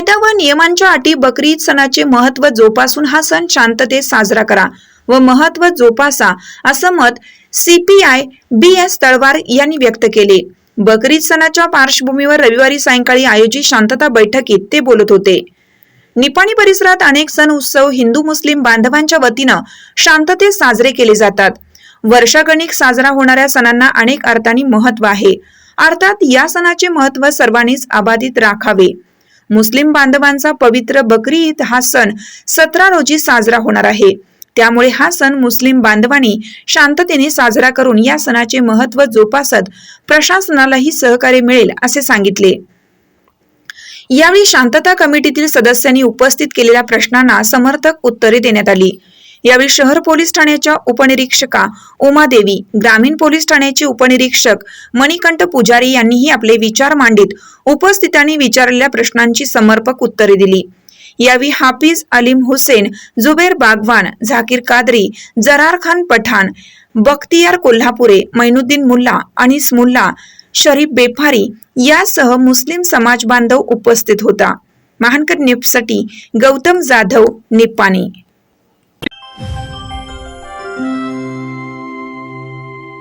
कायदा व नियमांच्या अटी बकरी ईद सणाचे महत्त्व जोपासून हा सण शांततेत साजरा करा व महत्त्व जोपासा असं मत सीपीआय बी एस तळवार यांनी व्यक्त केले. बकरीद सणाच्या पार्श्वभूमीवर रविवारी सायंकाळी आयोजित शांतता बैठकीत ते बोलत होते. निपाणी परिसरात अनेक सण उत्सव हिंदू मुस्लिम बांधवांच्या वतीनं शांततेत साजरे केले जातात. वर्षागणिक साजरा होणाऱ्या सणांना अनेक अर्थांनी महत्त्व आहे. अर्थात या सणाचे महत्त्व सर्वांनीच अबाधित राखावे. मुस्लिम बांधवांचा पवित्र बकरी ईद हा सण सतरा रोजी साजरा होणार आहे. त्यामुळे हा सण मुस्लिम बांधवांनी शांततेने साजरा करून या सणाचे महत्त्व जोपासत प्रशासनालाही सहकार्य मिळेल असे सांगितले. यावेळी शांतता कमिटीतील सदस्यांनी उपस्थित केलेल्या प्रश्नांना समर्थक उत्तरे देण्यात आली. यावेळी शहर पोलीस ठाण्याच्या उपनिरीक्षका उमादेवी ग्रामीण पोलीस ठाण्याचे उपनिरीक्षक मणिकंठ पुजारी यांनीही आपले विचार मांडित उपस्थितांनी विचारलेल्या प्रश्नांची समर्पक उत्तरे दिली. यावेळी हाफिज अलीम हुसेन जुबेर बागवान झाकीर कादरी जरार खान पठाण बख्तियार कोल्हापुरे मैनुद्दीन मुल्ला अनिस मुल्ला शरीफ बेफारी यासह मुस्लिम समाज बांधव उपस्थित होता. महानकर निपसाठी गौतम जाधव निप्पाणी.